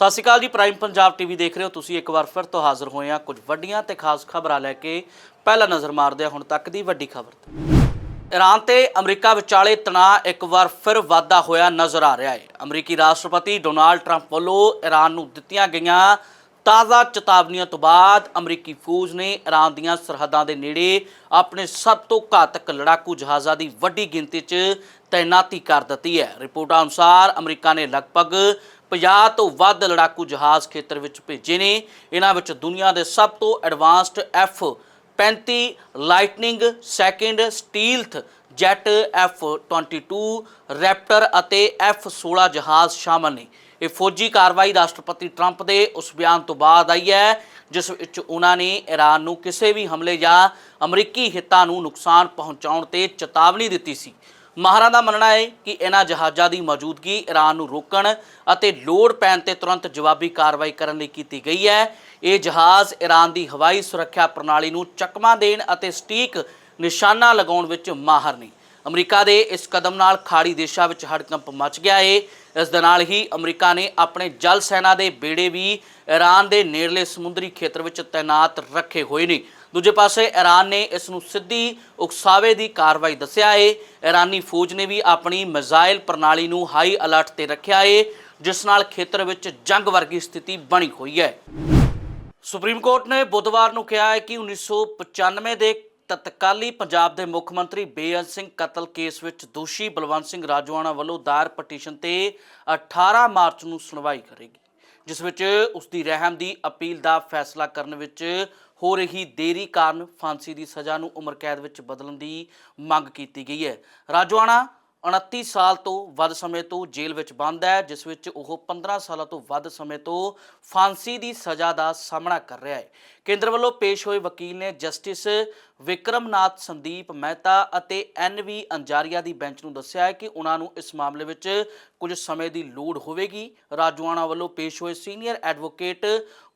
ਸਤਿ ਸ਼੍ਰੀ ਅਕਾਲ ਜੀ, prime Punjab TV ਦੇਖ ਰਹੇ ਹੋ। ਤੁਸੀਂ ਇੱਕ ਵਾਰ ਫਿਰ ਤੋਂ ਹਾਜ਼ਰ ਹੋਏ ਹਾਂ ਕੁਝ ਵੱਡੀਆਂ ਤੇ ਖਾਸ ਖਬਰਾਂ ਲੈ ਕੇ। ਪਹਿਲਾ ਨਜ਼ਰ ਮਾਰਦੇ ਹਾਂ ਹੁਣ ਤੱਕ ਦੀ ਵੱਡੀ ਖਬਰ ਈਰਾਨ ਤੇ ਅਮਰੀਕਾ ਵਿਚਾਲੇ ਤਣਾਅ ਇੱਕ ਵਾਰ ਫਿਰ ਵਾਧਾ ਹੋਇਆ ਨਜ਼ਰ ਆ ਰਿਹਾ ਹੈ। ਅਮਰੀਕੀ ਰਾਸ਼ਟਰਪਤੀ ਡੋਨਾਲਡ ਟਰੰਪ ਵੱਲੋਂ ਈਰਾਨ ਨੂੰ ਦਿੱਤੀਆਂ ਗਈਆਂ ਤਾਜ਼ਾ ਚੇਤਾਵਨੀਆਂ ਤੋਂ ਬਾਅਦ ਅਮਰੀਕੀ ਫੌਜ ਨੇ ਈਰਾਨ ਦੀਆਂ ਸਰਹੱਦਾਂ ਦੇ ਨੇੜੇ ਆਪਣੇ ਸਭ ਤੋਂ ਘਾਤਕ ਲੜਾਕੂ ਜਹਾਜ਼ਾਂ ਦੀ ਵੱਡੀ ਗਿਣਤੀ 'ਚ ਤਾਇਨਾਤੀ ਕਰ ਦਿੱਤੀ ਹੈ। ਰਿਪੋਰਟਾਂ ਅਨੁਸਾਰ ਅਮਰੀਕਾ ਨੇ ਲਗਭਗ 50 ਤੋਂ ਵੱਧ ਲੜਾਕੂ ਜਹਾਜ਼ ਖੇਤਰ ਵਿੱਚ ਭੇਜੇ ਨੇ। ਇਹਨਾਂ ਵਿੱਚ ਦੁਨੀਆ ਦੇ ਸਭ ਤੋਂ advanced F 35 lightning second stealth jet F22 Raptor ਅਤੇ F16 ਜਹਾਜ਼ ਸ਼ਾਮਲ ਨੇ। ਇਹ ਫੌਜੀ ਕਾਰਵਾਈ ਰਾਸ਼ਟਰਪਤੀ ਟਰੰਪ ਦੇ ਉਸ ਬਿਆਨ ਤੋਂ ਬਾਅਦ ਆਈ ਹੈ, ਜਿਸ ਵਿੱਚ ਉਹਨਾਂ ਨੇ ਈਰਾਨ ਨੂੰ ਕਿਸੇ ਵੀ ਹਮਲੇ ਜਾਂ ਅਮਰੀਕੀ ਹਿੱਤਾਂ ਨੂੰ ਨੁਕਸਾਨ ਪਹੁੰਚਾਉਣ ਤੇ ਚੇਤਾਵਨੀ ਦਿੱਤੀ ਸੀ। ਮਾਹਰਾਂ ਦਾ ਮੰਨਣਾ ਹੈ ਕਿ ਇਹਨਾਂ ਜਹਾਜ਼ਾਂ ਦੀ ਮੌਜੂਦਗੀ ਈਰਾਨ ਨੂੰ ਰੋਕਣ ਅਤੇ ਲੋੜ ਪੈਣ ਤੇ ਤੁਰੰਤ ਜਵਾਬੀ ਕਾਰਵਾਈ ਕਰਨ ਲਈ ਕੀਤੀ ਗਈ ਹੈ। ਇਹ ਜਹਾਜ਼ ਈਰਾਨ ਦੀ ਹਵਾਈ ਸੁਰੱਖਿਆ ਪ੍ਰਣਾਲੀ ਨੂੰ ਚਕਮਾ ਦੇਣ ਅਤੇ ਸਟੀਕ ਨਿਸ਼ਾਨਾ ਲਗਾਉਣ ਵਿੱਚ ਮਾਹਰ ਨੇ। ਅਮਰੀਕਾ ਦੇ ਇਸ ਕਦਮ ਨਾਲ ਖਾੜੀ ਦੇਸ਼ਾਂ ਵਿੱਚ ਹੜਕੰਪ ਮਚ ਗਿਆ ਏ। ਇਸ ਦੇ ਨਾਲ ਹੀ ਅਮਰੀਕਾ ਨੇ ਆਪਣੇ ਜਲ ਸੈਨਾ ਦੇ ਬੇੜੇ ਵੀ ਈਰਾਨ ਦੇ ਨੇੜਲੇ ਸਮੁੰਦਰੀ ਖੇਤਰ ਵਿੱਚ ਤਾਇਨਾਤ ਰੱਖੇ ਹੋਏ ਨੇ। ਦੂਜੇ ਪਾਸੇ ਈਰਾਨ ਨੇ ਇਸ ਨੂੰ ਸਿੱਧੀ ਉਕਸਾਵੇ ਦੀ ਕਾਰਵਾਈ ਦੱਸਿਆ ਏ। ਈਰਾਨੀ ਫੌਜ ਨੇ ਵੀ ਆਪਣੀ ਮਿਜ਼ਾਈਲ ਪ੍ਰਣਾਲੀ ਨੂੰ ਹਾਈ ਅਲਰਟ ਤੇ ਰੱਖਿਆ ਏ, ਜਿਸ ਨਾਲ ਖੇਤਰ ਵਿੱਚ ਜੰਗ ਵਰਗੀ ਸਥਿਤੀ ਬਣੀ ਹੋਈ ਹੈ। ਸੁਪਰੀਮ ਕੋਰਟ ਨੇ ਬੁੱਧਵਾਰ ਨੂੰ ਕਿਹਾ ਹੈ ਕਿ 1995 ਦੇ ਤਤਕਾਲੀ ਪੰਜਾਬ ਦੇ ਮੁੱਖ ਮੰਤਰੀ ਬੇਅੰਤ ਸਿੰਘ ਕਤਲ ਕੇਸ ਵਿੱਚ ਦੋਸ਼ੀ ਬਲਵੰਤ ਸਿੰਘ ਰਾਜਵਾਨਾ ਵੱਲੋਂ ਦਾਇਰ ਪਟੀਸ਼ਨ ਤੇ 18 ਮਾਰਚ ਨੂੰ ਸੁਣਵਾਈ ਕਰੇਗੀ, ਜਿਸ ਵਿੱਚ ਉਸ ਦੀ ਰਹਿਮ ਦੀ ਅਪੀਲ ਦਾ ਫੈਸਲਾ ਕਰਨ ਵਿੱਚ ਹੋ ਰਹੀ ਦੇਰੀ ਕਾਰਨ ਫਾਂਸੀ ਦੀ ਸਜ਼ਾ ਨੂੰ ਉਮਰ ਕੈਦ ਵਿੱਚ ਬਦਲਣ ਦੀ ਮੰਗ ਕੀਤੀ ਗਈ ਹੈ। ਰਾਜਵਾਨਾ 29 ਸਾਲ ਤੋਂ ਵੱਧ ਸਮੇਂ ਤੋਂ ਜੇਲ੍ਹ ਵਿੱਚ ਬੰਦ ਹੈ, ਜਿਸ ਵਿੱਚ ਉਹ 15 ਸਾਲਾਂ ਤੋਂ ਵੱਧ ਸਮੇਂ ਤੋਂ ਫਾਂਸੀ ਦੀ ਸਜ਼ਾ ਦਾ ਸਾਹਮਣਾ ਕਰ ਰਿਹਾ ਹੈ। ਕੇਂਦਰ ਵੱਲੋਂ ਪੇਸ਼ ਹੋਏ ਵਕੀਲ ਨੇ ਜਸਟਿਸ ਵਿਕਰਮਨਾਥ, ਸੰਦੀਪ ਮਹਿਤਾ ਅਤੇ ਐਨ ਵੀ ਅੰਜਾਰੀਆ ਦੀ ਬੈਂਚ ਨੂੰ ਦੱਸਿਆ ਹੈ ਕਿ ਉਹਨਾਂ ਨੂੰ ਇਸ ਮਾਮਲੇ ਵਿੱਚ ਕੁਝ ਸਮੇਂ ਦੀ ਲੋੜ ਹੋਵੇਗੀ। ਰਾਜਵਾਨਾ ਵੱਲੋਂ ਪੇਸ਼ ਹੋਏ ਸੀਨੀਅਰ ਐਡਵੋਕੇਟ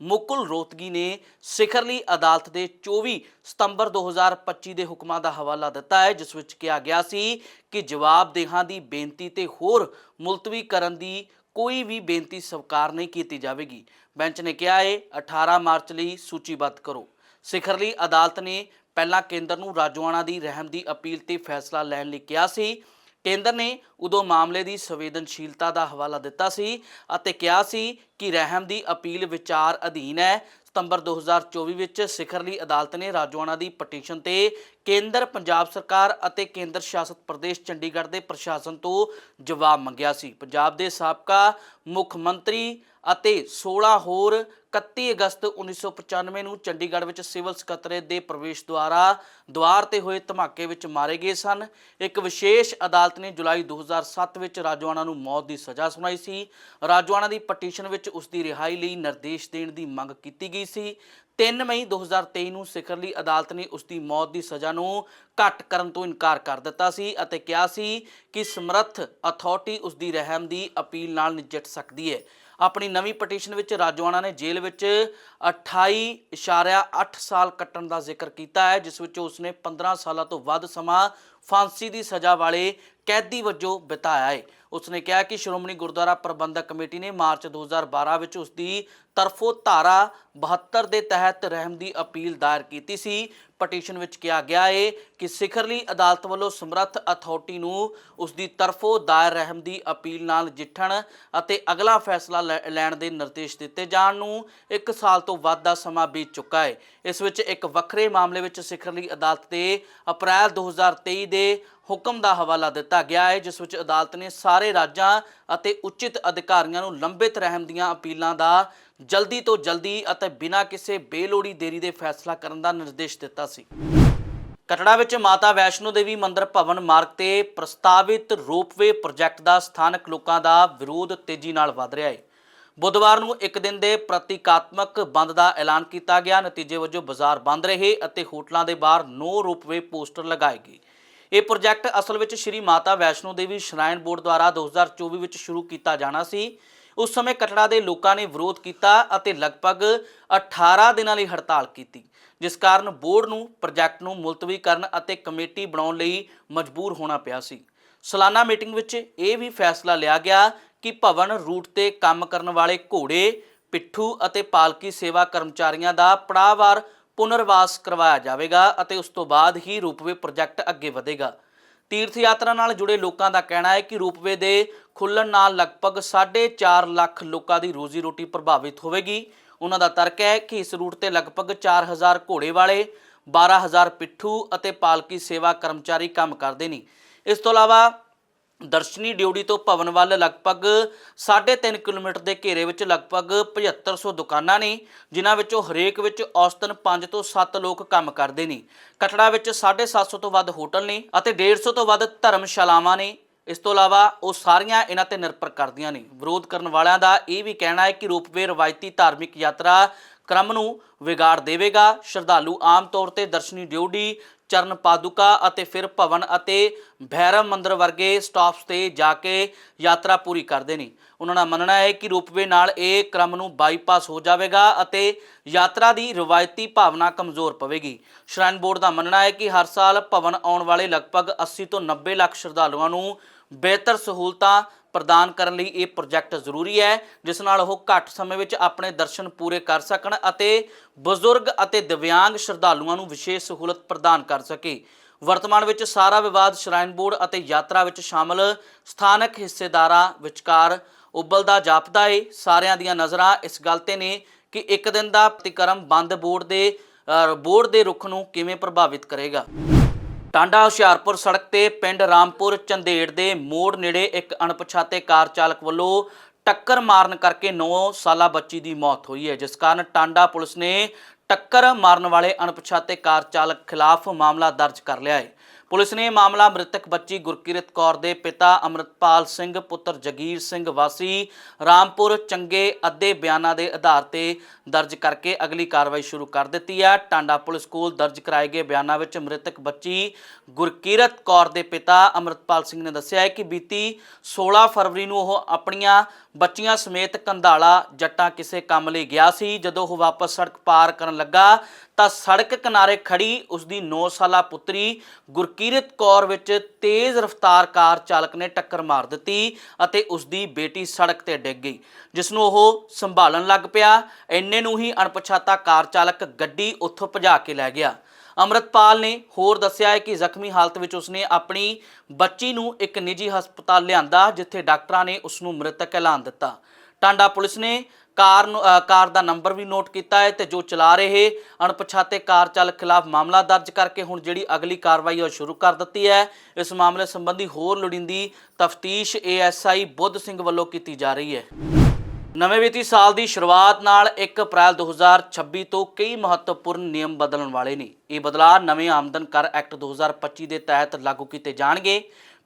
ਮੁਕੁਲ ਰੋਤਗੀ ਨੇ ਸਿਖਰਲੀ ਅਦਾਲਤ ਦੇ 24 ਸਤੰਬਰ 2025 ਦੇ ਹੁਕਮਾਂ ਦਾ ਹਵਾਲਾ ਦਿੱਤਾ ਹੈ, ਜਿਸ ਵਿੱਚ ਕਿਹਾ ਗਿਆ ਸੀ ਕਿ ਜਵਾਬਦੇਹਾਂ ਦੀ ਬੇਨਤੀ ਤੇ ਹੋਰ ਮੁਲਤਵੀ ਕਰਨ ਦੀ ਕੋਈ ਵੀ ਬੇਨਤੀ ਸਵੀਕਾਰ ਨਹੀਂ ਕੀਤੀ ਜਾਵੇਗੀ। ਬੈਂਚ ਨੇ ਕਿਹਾ ਹੈ 18 ਮਾਰਚ ਲਈ ਸੂਚੀਬੱਧ ਕਰੋ। ਸਿਖਰਲੀ ਅਦਾਲਤ ਨੇ ਪਹਿਲਾਂ ਕੇਂਦਰ ਨੂੰ ਰਾਜਵਾਨਾ ਦੀ ਰਹਿਮ ਦੀ ਅਪੀਲ ਤੇ ਫੈਸਲਾ ਲੈਣ ਲਈ ਕਿਹਾ ਸੀ। ਕੇਂਦਰ ਨੇ ਉਦੋਂ ਮਾਮਲੇ ਦੀ ਸੰਵੇਦਨਸ਼ੀਲਤਾ ਦਾ ਹਵਾਲਾ ਦਿੱਤਾ ਸੀ ਅਤੇ ਕਿਹਾ ਸੀ ਕਿ ਰਹਿਮ ਦੀ ਅਪੀਲ ਵਿਚਾਰ ਅਧੀਨ ਹੈ। ਸਤੰਬਰ 2024 ਵਿੱਚ ਸਿਖਰਲੀ ਅਦਾਲਤ ਨੇ ਰਾਜਵਾਨਾ ਦੀ ਪਟੀਸ਼ਨ ਤੇ ਕੇਂਦਰ, ਪੰਜਾਬ ਸਰਕਾਰ ਅਤੇ ਕੇਂਦਰ ਸ਼ਾਸਤ ਪ੍ਰਦੇਸ਼ ਚੰਡੀਗੜ੍ਹ ਦੇ ਪ੍ਰਸ਼ਾਸਨ ਤੋਂ ਜਵਾਬ ਮੰਗਿਆ ਸੀ। ਪੰਜਾਬ ਦੇ ਸਾਬਕਾ ਮੁੱਖ ਮੰਤਰੀ ਅਤੇ 16 ਹੋਰ 31 ਅਗਸਤ 1995 ਨੂੰ ਚੰਡੀਗੜ੍ਹ ਵਿੱਚ ਸਿਵਲ ਸਕੱਤਰੇਤ ਦੇ ਪ੍ਰਵੇਸ਼ ਦੁਆਰਾ ਦੁਆਰ ਤੇ ਹੋਏ ਧਮਾਕੇ ਵਿੱਚ ਮਾਰੇ ਗਏ ਸਨ। ਇੱਕ ਵਿਸ਼ੇਸ਼ ਅਦਾਲਤ ਨੇ ਜੁਲਾਈ 2007 ਵਿੱਚ ਰਾਜਵਾਨਾ ਨੂੰ ਮੌਤ ਦੀ ਸਜ਼ਾ ਸੁਣਾਈ ਸੀ। ਰਾਜਵਾਨਾ ਦੀ ਪਟੀਸ਼ਨ ਵਿੱਚ ਉਸ ਦੀ ਰਿਹਾਈ ਲਈ ਨਿਰਦੇਸ਼ ਦੇਣ ਦੀ ਮੰਗ ਕੀਤੀ ਗਈ ਸੀ। 3 ਮਈ 2023 ਨੂੰ ਸਿਖਰਲੀ ਅਦਾਲਤ ਨੇ ਉਸ ਦੀ ਮੌਤ ਦੀ ਸਜ਼ਾ ਨੂੰ ਘੱਟ ਕਰਨ ਤੋਂ ਇਨਕਾਰ ਕਰ ਦਿੱਤਾ ਸੀ ਅਤੇ ਕਿਹਾ ਸੀ ਕਿ ਸਮਰੱਥ ਅਥਾਰਟੀ ਉਸ ਦੀ ਰਹਿਮ ਦੀ ਅਪੀਲ ਨਾਲ ਨਜਿੱਠ ਸਕਦੀ ਹੈ। ਆਪਣੀ ਨਵੀਂ ਪਟੀਸ਼ਨ ਵਿੱਚ ਰਾਜਵਾਨਾ ਨੇ ਜੇਲ੍ਹ ਵਿੱਚ 28.8 ਸਾਲ ਕੱਟਣ ਦਾ ਜ਼ਿਕਰ ਕੀਤਾ ਹੈ, ਜਿਸ ਵਿੱਚ ਉਸਨੇ 15 ਸਾਲਾਂ ਤੋਂ ਵੱਧ ਸਮਾਂ ਫਾਂਸੀ ਦੀ ਸਜ਼ਾ ਵਾਲੇ ਕੈਦੀ ਵਜੋਂ ਬਿਤਾਇਆ ਹੈ। ਉਸਨੇ ਕਿਹਾ ਕਿ ਸ਼੍ਰੋਮਣੀ ਗੁਰਦੁਆਰਾ ਪ੍ਰਬੰਧਕ ਕਮੇਟੀ ਨੇ ਮਾਰਚ 2012 ਵਿੱਚ ਉਸ ਦੀ ਤਰਫੋਂ ਧਾਰਾ 72 ਦੇ ਤਹਿਤ ਰਹਿਮ ਦੀ ਅਪੀਲ ਦਾਇਰ ਕੀਤੀ ਸੀ। ਪਟੀਸ਼ਨ ਵਿੱਚ ਕਿਹਾ ਗਿਆ ਹੈ ਕਿ ਸਿਖਰਲੀ ਅਦਾਲਤ ਵੱਲੋਂ ਸਮਰੱਥ ਅਥਾਰਟੀ ਨੂੰ ਉਸ ਦੀ ਤਰਫੋਂ ਦਾਇਰ ਰਹਿਮ ਦੀ ਅਪੀਲ ਨਾਲ ਨਜਿੱਠਣ ਅਤੇ ਅਗਲਾ ਫੈਸਲਾ ਲੈ- ਲੈਣ ਦੇ ਨਿਰਦੇਸ਼ ਦਿੱਤੇ ਜਾਣ ਨੂੰ 1 ਸਾਲ ਤੋਂ ਵੱਧ ਦਾ ਸਮਾਂ ਬੀਤ ਚੁੱਕਾ ਹੈ ਇਸ ਵਿੱਚ ਇੱਕ ਵੱਖਰੇ ਮਾਮਲੇ ਵਿੱਚ ਸਿਖਰਲੀ ਅਦਾਲਤ ਤੇ ਅਪ੍ਰੈਲ 2023 ਦੇ ਹੁਕਮ ਦਾ ਹਵਾਲਾ ਦਿੱਤਾ ਗਿਆ ਹੈ ਜਿਸ ਵਿੱਚ ਅਦਾਲਤ ਨੇ ਸਾਰੇ ਰਾਜਾਂ ਅਤੇ ਉਚਿਤ ਅਧਿਕਾਰੀਆਂ ਨੂੰ ਲੰਬਿਤ ਰਹਿਮ ਦੀਆਂ ਅਪੀਲਾਂ ਦਾ ਜਲਦੀ ਤੋਂ ਜਲਦੀ ਅਤੇ ਬਿਨਾਂ ਕਿਸੇ ਬੇਲੋੜੀ ਦੇਰੀ ਦੇ ਫੈਸਲਾ ਕਰਨ ਦਾ ਨਿਰਦੇਸ਼ ਦਿੱਤਾ ਸੀ। ਕਟੜਾ ਵਿੱਚ ਮਾਤਾ ਵੈਸ਼ਨੋ ਦੇਵੀ ਮੰਦਿਰ ਭਵਨ ਮਾਰਗ ਤੇ ਪ੍ਰਸਤਾਵਿਤ ਰੋਪਵੇ ਪ੍ਰੋਜੈਕਟ ਦਾ ਸਥਾਨਕ ਲੋਕਾਂ ਦਾ ਵਿਰੋਧ ਤੇਜ਼ੀ ਨਾਲ ਵਧ ਰਿਹਾ ਹੈ। ਬੁੱਧਵਾਰ ਨੂੰ ਇੱਕ ਦਿਨ ਦੇ ਪ੍ਰਤੀਕਾਤਮਕ ਬੰਦ ਦਾ ਐਲਾਨ ਕੀਤਾ ਗਿਆ। ਨਤੀਜੇ ਵਜੋਂ ਬਾਜ਼ਾਰ ਬੰਦ ਰਹੇ ਅਤੇ ਹੋਟਲਾਂ ਦੇ ਬਾਹਰ ਨੋ ਰੋਪਵੇ ਪੋਸਟਰ ਲਗਾਏ ਗਏ। ਇਹ ਪ੍ਰੋਜੈਕਟ ਅਸਲ ਵਿੱਚ ਸ਼੍ਰੀ ਮਾਤਾ ਵੈਸ਼ਨੋ ਦੇਵੀ ਸ਼ਰਾਈਨ ਬੋਰਡ ਦੁਆਰਾ 2024 ਵਿੱਚ ਸ਼ੁਰੂ ਕੀਤਾ ਜਾਣਾ ਸੀ। ਉਸ ਸਮੇਂ ਕਟੜਾ ਦੇ ਲੋਕਾਂ ਨੇ ਵਿਰੋਧ ਕੀਤਾ ਅਤੇ ਲਗਭਗ 18 ਦਿਨਾਂ ਲਈ ਹੜਤਾਲ ਕੀਤੀ, ਜਿਸ ਕਾਰਨ ਬੋਰਡ ਨੂੰ, ਪ੍ਰੋਜੈਕਟ ਨੂੰ ਮੁਲਤਵੀ ਕਰਨ ਅਤੇ ਕਮੇਟੀ ਬਣਾਉਣ ਲਈ ਮਜਬੂਰ ਹੋਣਾ ਪਿਆ ਸੀ। ਸਾਲਾਨਾ ਮੀਟਿੰਗ ਵਿੱਚ ਇਹ ਵੀ ਫੈਸਲਾ ਲਿਆ ਗਿਆ ਕਿ ਭਵਨ ਰੂਟ ਤੇ ਕੰਮ ਕਰਨ ਵਾਲੇ ਘੋੜੇ, ਪਿੱਠੂ ਅਤੇ ਪਾਲਕੀ ਸੇਵਾ ਕਰਮਚਾਰੀਆਂ ਦਾ ਪੜਾਅਵਾਰ ਪੁਨਰਵਾਸ ਕਰਵਾਇਆ ਜਾਵੇਗਾ ਅਤੇ ਉਸ ਤੋਂ ਬਾਅਦ ਹੀ ਰੂਪਵੇ ਪ੍ਰੋਜੈਕਟ ਅੱਗੇ ਵਧੇਗਾ। ਤੀਰਥ ਯਾਤਰਾ ਨਾਲ ਜੁੜੇ ਲੋਕਾਂ ਦਾ ਕਹਿਣਾ ਹੈ ਕਿ ਰੂਪਵੇ ਦੇ ਖੁੱਲਣ ਨਾਲ ਲਗਭਗ 4.5 ਲੱਖ ਲੋਕਾਂ ਦੀ ਰੋਜ਼ੀ ਰੋਟੀ ਪ੍ਰਭਾਵਿਤ ਹੋਵੇਗੀ। ਉਹਨਾਂ ਦਾ ਤਰਕ ਹੈ ਕਿ ਇਸ ਰੂਟ ਤੇ ਲਗਭਗ 4000 ਘੋੜੇ ਵਾਲੇ 12000 ਪਿੱਠੂ ਅਤੇ ਪਾਲਕੀ ਸੇਵਾ ਕਰਮਚਾਰੀ ਕੰਮ ਕਰਦੇ ਨੇ। ਇਸ ਤੋਂ ਇਲਾਵਾ ਦਰਸ਼ਨੀ ਡਿਊਟੀ ਤੋਂ ਭਵਨ ਵੱਲ ਲਗਭਗ 3.5 ਕਿਲੋਮੀਟਰ ਦੇ ਘੇਰੇ ਵਿੱਚ ਲਗਭਗ 7500 ਦੁਕਾਨਾਂ ਨੇ, ਜਿਨ੍ਹਾਂ ਵਿੱਚੋਂ ਹਰੇਕ ਵਿੱਚ ਔਸਤਨ 5 ਤੋਂ 7 ਲੋਕ ਕੰਮ ਕਰਦੇ ਨੇ। ਕਟੜਾ ਵਿੱਚ 750 ਤੋਂ ਵੱਧ ਹੋਟਲ ਨੇ ਅਤੇ 150 ਤੋਂ ਵੱਧ ਧਰਮਸ਼ਾਲਾਵਾਂ ਨੇ। ਇਸ ਤੋਂ ਇਲਾਵਾ ਉਹ ਸਾਰੀਆਂ ਇਹਨਾਂ ਤੇ ਨਿਰਭਰ ਕਰਦੀਆਂ ਨੇ। ਵਿਰੋਧ ਕਰਨ ਵਾਲਿਆਂ ਦਾ ਇਹ ਵੀ ਕਹਿਣਾ ਹੈ ਕਿ ਰੂਪਵੇ ਰਵਾਇਤੀ ਧਾਰਮਿਕ ਯਾਤਰਾ ਕ੍ਰਮ ਨੂੰ ਵਿਗਾੜ ਦੇਵੇਗਾ। ਸ਼ਰਧਾਲੂ ਆਮ ਤੌਰ ਤੇ ਦਰਸ਼ਨੀ ਡਿਊਟੀ ਚਰਨ ਪਾਦੁਕਾ ਅਤੇ ਫਿਰ ਭਵਨ ਅਤੇ ਭੈਰਵ ਮੰਦਰ ਵਰਗੇ ਸਟਾਪਸ ਤੇ ਜਾ ਕੇ ਯਾਤਰਾ ਪੂਰੀ ਕਰਦੇ ਨੇ। ਉਹਨਾਂ ਦਾ ਮੰਨਣਾ ਹੈ ਕਿ ਰੂਪਵੇ ਨਾਲ ਇਹ ਕ੍ਰਮ ਨੂੰ ਬਾਈਪਾਸ ਹੋ ਜਾਵੇਗਾ ਅਤੇ ਯਾਤਰਾ ਦੀ ਰਵਾਇਤੀ ਭਾਵਨਾ ਕਮਜ਼ੋਰ ਪਵੇਗੀ। ਸ਼ਰਾਈਨ ਬੋਰਡ ਦਾ ਮੰਨਣਾ ਹੈ ਕਿ ਹਰ ਸਾਲ ਭਵਨ ਆਉਣ ਵਾਲੇ ਲਗਭਗ 80 ਤੋਂ 90 ਲੱਖ ਸ਼ਰਧਾਲੂਆਂ ਨੂੰ ਬਿਹਤਰ ਸਹੂਲਤਾਂ ਪ੍ਰਦਾਨ ਕਰਨ ਲਈ ਇਹ ਪ੍ਰੋਜੈਕਟ ਜ਼ਰੂਰੀ ਹੈ, ਜਿਸ ਨਾਲ ਉਹ ਘੱਟ ਸਮੇਂ ਵਿੱਚ ਆਪਣੇ ਦਰਸ਼ਨ ਪੂਰੇ ਕਰ ਸਕਣ ਅਤੇ ਬਜ਼ੁਰਗ ਅਤੇ ਦਿਵਿਆਂਗ ਸ਼ਰਧਾਲੂਆਂ ਨੂੰ ਵਿਸ਼ੇਸ਼ ਸਹੂਲਤ ਪ੍ਰਦਾਨ ਕਰ ਸਕੇ। ਵਰਤਮਾਨ ਵਿੱਚ ਸਾਰਾ ਵਿਵਾਦ ਸ਼ਰਾਈਨ ਬੋਰਡ ਅਤੇ ਯਾਤਰਾ ਵਿੱਚ ਸ਼ਾਮਲ ਸਥਾਨਕ ਹਿੱਸੇਦਾਰਾਂ ਵਿਚਕਾਰ ਉਬਲਦਾ ਜਾਪਦਾ ਏ। ਸਾਰਿਆਂ ਦੀਆਂ ਨਜ਼ਰਾਂ ਇਸ ਗੱਲ ਤੇ ਨੇ ਕਿ ਇੱਕ ਦਿਨ ਦਾ ਪ੍ਰਤੀਕਰਮ ਬੰਦ ਬੋਰਡ ਦੇ ਬੋਰਡ ਦੇ ਰੁਖ ਨੂੰ ਕਿਵੇਂ ਪ੍ਰਭਾਵਿਤ ਕਰੇਗਾ। ਟਾਂਡਾ ਹੁਸ਼ਿਆਰਪੁਰ ਸੜਕ ਤੇ ਪਿੰਡ ਰਾਮਪੁਰ ਚੰਦੇੜ ਦੇ ਮੋੜ ਨੇੜੇ ਇੱਕ ਅਣਪਛਾਤੇ ਕਾਰ ਚਾਲਕ ਵੱਲੋਂ ਟੱਕਰ ਮਾਰਨ ਕਰਕੇ 9 ਸਾਲਾ ਬੱਚੀ ਦੀ ਮੌਤ ਹੋਈ ਹੈ, ਜਿਸ ਕਾਰਨ ਟਾਂਡਾ ਪੁਲਿਸ ਨੇ ਟੱਕਰ ਮਾਰਨ ਵਾਲੇ ਅਣਪਛਾਤੇ ਕਾਰ ਚਾਲਕ ਖਿਲਾਫ ਮਾਮਲਾ ਦਰਜ ਕਰ ਲਿਆ ਹੈ। ਪੁਲਿਸ ਨੇ ਮਾਮਲਾ ਮ੍ਰਿਤਕ ਬੱਚੀ ਗੁਰਕਿਰਤ ਕੌਰ ਦੇ ਪਿਤਾ ਅਮਰਤਪਾਲ ਸਿੰਘ, ਪੁੱਤਰ ਜਗੀਰ ਸਿੰਘ ਵਾਸੀ ਰਾਮਪੁਰ ਚੰਗੇ ਅੱਧੇ ਬਿਆਨਾਂ ਦੇ ਆਧਾਰ ਤੇ ਦਰਜ ਕਰਕੇ ਅਗਲੀ ਕਾਰਵਾਈ ਸ਼ੁਰੂ ਕਰ ਦਿੱਤੀ ਹੈ ਟਾਂਡਾ ਪੁਲਿਸ ਕੋਲ ਦਰਜ ਕਰਾਏ ਗਏ ਬਿਆਨਾਂ ਵਿੱਚ ਮ੍ਰਿਤਕ ਬੱਚੀ ਗੁਰਕਿਰਤ ਕੌਰ ਦੇ ਪਿਤਾ ਅਮਰਤਪਾਲ ਸਿੰਘ ਨੇ ਦੱਸਿਆ ਹੈ ਕਿ ਬੀਤੀ 16 ਫਰਵਰੀ ਨੂੰ ਉਹ ਆਪਣੀਆਂ ਬੱਚੀਆਂ ਸਮੇਤ ਕੰਧਾਲਾ ਜੱਟਾਂ ਕਿਸੇ ਕੰਮ ਲਈ ਗਿਆ ਸੀ। ਜਦੋਂ ਉਹ ਵਾਪਸ ਸੜਕ ਪਾਰ ਕਰਨ ਲੱਗਾ, ਤਾਂ ਸੜਕ ਕਿਨਾਰੇ ਖੜੀ ਉਸ ਦੀ 9 ਸਾਲਾ ਪੁੱਤਰੀ ਗੁਰਕੀਰਤ ਕੌਰ ਵਿੱਚ ਤੇਜ਼ ਰਫ਼ਤਾਰ ਕਾਰ ਚਾਲਕ ਨੇ ਟੱਕਰ ਮਾਰ ਦਿੱਤੀ ਅਤੇ ਉਸ ਦੀ ਬੇਟੀ ਸੜਕ ਤੇ ਡਿੱਗ ਗਈ ਜਿਸ ਨੂੰ ਉਹ ਸੰਭਾਲਣ ਲੱਗ ਪਿਆ। ਇੰਨੇ ਨੂੰ ਹੀ ਅਣਪਛਾਤਾ ਕਾਰ ਚਾਲਕ ਗੱਡੀ ਉੱਥੋਂ ਭਜਾ ਕੇ ਲੈ ਗਿਆ। ਅਮਰਤਪਾਲ ਨੇ ਹੋਰ ਦੱਸਿਆ ਹੈ ਕਿ ਜ਼ਖਮੀ ਹਾਲਤ ਵਿੱਚ ਉਸਨੇ ਆਪਣੀ ਬੱਚੀ ਨੂੰ ਇੱਕ ਨਿੱਜੀ ਹਸਪਤਾਲ ਲਿਆਂਦਾ, ਜਿੱਥੇ ਡਾਕਟਰਾਂ ਨੇ ਉਸ ਨੂੰ ਮ੍ਰਿਤਕ ਐਲਾਨ ਦਿੱਤਾ। ਟਾਂਡਾ ਪੁਲਿਸ ਨੇ ਕਾਰ ਨੂੰ ਕਾਰ ਦਾ ਨੰਬਰ ਵੀ ਨੋਟ ਕੀਤਾ ਹੈ ਤੇ ਜੋ ਚਲਾ ਰਹੇ ਅਣਪਛਾਤੇ ਕਾਰ ਚਾਲਕ ਖਿਲਾਫ ਮਾਮਲਾ ਦਰਜ ਕਰਕੇ ਹੁਣ ਜਿਹੜੀ ਅਗਲੀ ਕਾਰਵਾਈ ਉਹ ਸ਼ੁਰੂ ਕਰ ਦਿੱਤੀ ਹੈ। ਇਸ ਮਾਮਲੇ ਸੰਬੰਧੀ ਹੋਰ ਲੋੜੀਂਦੀ ਤਫਤੀਸ਼ ਏਐਸਆਈ ਬੁੱਧ ਸਿੰਘ ਵੱਲੋਂ ਕੀਤੀ ਜਾ ਰਹੀ ਹੈ। ਨਵੇਂ ਵਿੱਤੀ ਸਾਲ ਦੀ ਸ਼ੁਰੂਆਤ ਨਾਲ 1 ਅਪ੍ਰੈਲ 2026 ਤੋਂ ਕਈ ਮਹੱਤਵਪੂਰਨ ਨਿਯਮ ਬਦਲਣ ਵਾਲੇ ਨੇ। ਇਹ ਬਦਲਾਅ ਨਵੇਂ ਆਮਦਨ ਕਰ ਐਕਟ 2025 ਦੇ ਤਹਿਤ ਲਾਗੂ ਕੀਤੇ ਜਾਣਗੇ।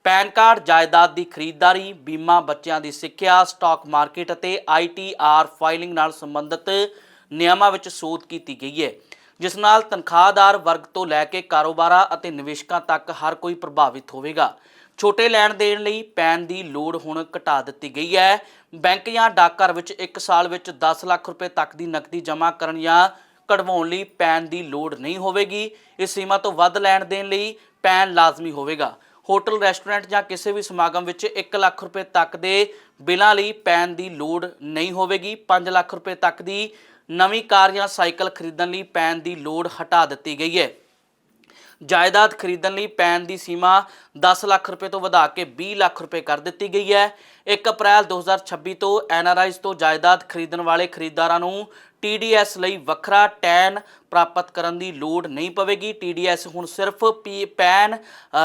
ਪੈਨ ਕਾਰਡ, ਜਾਇਦਾਦ ਦੀ ਖਰੀਦਦਾਰੀ, ਬੀਮਾ ਬੱਚਿਆਂ ਦੀ ਸਿੱਖਿਆ, ਸਟਾਕ ਮਾਰਕੀਟ ਅਤੇ ਆਈਟੀਆਰ ਫਾਈਲਿੰਗ ਨਾਲ ਸੰਬੰਧਿਤ ਨਿਯਮਾਂ ਵਿੱਚ ਸੋਧ ਕੀਤੀ ਗਈ ਹੈ, ਜਿਸ ਨਾਲ ਤਨਖਾਹਦਾਰ ਵਰਗ ਤੋਂ ਲੈ ਕੇ ਕਾਰੋਬਾਰਾਂ ਅਤੇ ਨਿਵੇਸ਼ਕਾਂ ਤੱਕ ਹਰ ਕੋਈ ਪ੍ਰਭਾਵਿਤ ਹੋਵੇਗਾ। ਛੋਟੇ ਲੈਣ ਦੇਣ ਲਈ ਪੈਨ ਦੀ ਲੋੜ ਹੁਣ ਘਟਾ ਦਿੱਤੀ ਗਈ ਹੈ। ਬੈਂਕ ਜਾਂ ਡਾਕਘਰ ਵਿੱਚ 1 ਸਾਲ ਵਿੱਚ 10 ਲੱਖ ਰੁਪਏ ਤੱਕ ਦੀ ਨਕਦੀ ਜਮ੍ਹਾਂ ਕਰਨ ਜਾਂ ਕਢਵਾਉਣ ਲਈ ਪੈਨ ਦੀ ਲੋੜ ਨਹੀਂ ਹੋਵੇਗੀ। ਇਸ ਸੀਮਾ ਤੋਂ ਵੱਧ ਲੈਣ ਦੇਣ ਲਈ ਪੈਨ ਲਾਜ਼ਮੀ ਹੋਵੇਗਾ। ਹੋਟਲ, ਰੈਸਟੋਰੈਂਟ ਜਾਂ ਕਿਸੇ ਵੀ ਸਮਾਗਮ ਵਿੱਚ 1 ਲੱਖ ਰੁਪਏ ਤੱਕ ਦੇ ਬਿੱਲਾਂ ਲਈ ਪੈਨ ਦੀ ਲੋੜ ਨਹੀਂ ਹੋਵੇਗੀ। 5 ਲੱਖ ਰੁਪਏ ਤੱਕ ਦੀ ਨਵੀਂ ਕਾਰ ਜਾਂ ਸਾਈਕਲ ਖਰੀਦਣ ਲਈ ਪੈਨ ਦੀ ਲੋੜ ਹਟਾ ਦਿੱਤੀ ਗਈ ਹੈ। ਜਾਇਦਾਦ ਖਰੀਦਣ ਲਈ ਪੈਨ ਦੀ ਸੀਮਾ 10 ਲੱਖ ਰੁਪਏ ਤੋਂ ਵਧਾ ਕੇ 20 ਲੱਖ ਰੁਪਏ ਕਰ ਦਿੱਤੀ ਗਈ ਹੈ। 1 ਅਪ੍ਰੈਲ 2026 ਤੋਂ ਐਨਆਰਆਈਜ਼ ਤੋਂ ਜਾਇਦਾਦ ਖਰੀਦਣ ਵਾਲੇ ਖਰੀਦਦਾਰਾਂ ਨੂੰ TDS ਲਈ ਵੱਖਰਾ ਟੈਨ ਪ੍ਰਾਪਤ ਕਰਨ ਦੀ ਲੋੜ ਨਹੀਂ ਪਵੇਗੀ। TDS ਹੁਣ ਸਿਰਫ ਪੀ- ਪੈਨ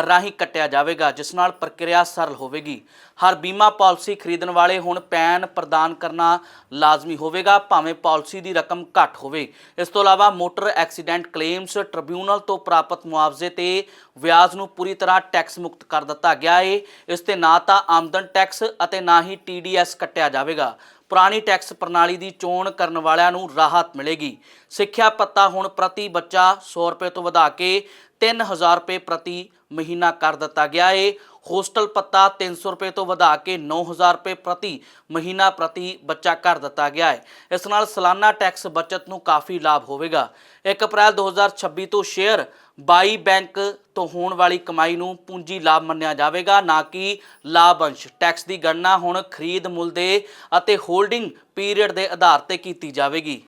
ਰਾਹੀਂ ਕੱਟਿਆ ਜਾਵੇਗਾ, ਜਿਸ ਨਾਲ ਪ੍ਰਕਿਰਿਆ ਸਰਲ ਹੋਵੇਗੀ। ਹਰ ਬੀਮਾ ਪਾਲਿਸੀ ਖਰੀਦਣ ਵਾਲੇ ਹੁਣ ਪੈਨ ਪ੍ਰਦਾਨ ਕਰਨਾ ਲਾਜ਼ਮੀ ਹੋਵੇਗਾ, ਭਾਵੇਂ ਪਾਲਿਸੀ ਦੀ ਰਕਮ ਘੱਟ ਹੋਵੇ। ਇਸ ਤੋਂ ਇਲਾਵਾ ਮੋਟਰ ਐਕਸੀਡੈਂਟ ਕਲੇਮਸ ਟ੍ਰਿਬਿਊਨਲ ਤੋਂ ਪ੍ਰਾਪਤ ਮੁਆਵਜ਼ੇ ਤੇ ਵਿਆਜ ਨੂੰ ਪੂਰੀ ਤਰ੍ਹਾਂ ਟੈਕਸ ਮੁਕਤ ਕਰ ਦਿੱਤਾ ਗਿਆ ਏ। ਇਸ ਤੇ ਨਾ ਤਾਂ ਆਮਦਨ ਟੈਕਸ ਅਤੇ ਨਾ ਹੀ TDS ਕੱਟਿਆ ਜਾਵੇਗਾ। ਪੁਰਾਣੀ ਟੈਕਸ ਪ੍ਰਣਾਲੀ ਦੀ ਚੋਣ ਕਰਨ ਵਾਲਿਆਂ ਨੂੰ ਰਾਹਤ ਮਿਲੇਗੀ। ਸਿੱਖਿਆ ਪੱਤਾ ਹੁਣ ਪ੍ਰਤੀ ਬੱਚਾ 100 ਰੁਪਏ ਤੋਂ ਵਧਾ ਕੇ 3000 ਰੁਪਏ ਪ੍ਰਤੀ ਮਹੀਨਾ ਕਰ ਦਿੱਤਾ ਗਿਆ ਹੈ ਹੋਸਟਲ ਪੱਤਾ 300 ਰੁਪਏ ਤੋਂ ਵਧਾ ਕੇ 9000 ਰੁਪਏ ਪ੍ਰਤੀ ਮਹੀਨਾ ਪ੍ਰਤੀ ਬੱਚਾ ਕਰ ਦਿੱਤਾ ਗਿਆ ਹੈ ਇਸ ਨਾਲ ਸਾਲਾਨਾ ਟੈਕਸ ਬਚਤ ਨੂੰ ਕਾਫੀ ਲਾਭ ਹੋਵੇਗਾ। 1 ਅਪ੍ਰੈਲ 2026 ਤੋਂ ਸ਼ੇਅਰ ਬਾਈ ਬੈਂਕ ਤੋਂ ਹੋਣ ਵਾਲੀ ਕਮਾਈ ਨੂੰ ਪੂੰਜੀ ਲਾਭ ਮੰਨਿਆ ਜਾਵੇਗਾ, ਨਾ ਕਿ ਲਾਭ ਅੰਸ਼ ਟੈਕਸ ਦੀ ਗਣਨਾ ਹੁਣ ਖਰੀਦ ਮੁੱਲ ਦੇ ਅਤੇ ਹੋਲਡਿੰਗ ਪੀਰੀਅਡ ਦੇ ਆਧਾਰ ਤੇ ਕੀਤੀ ਜਾਵੇਗੀ।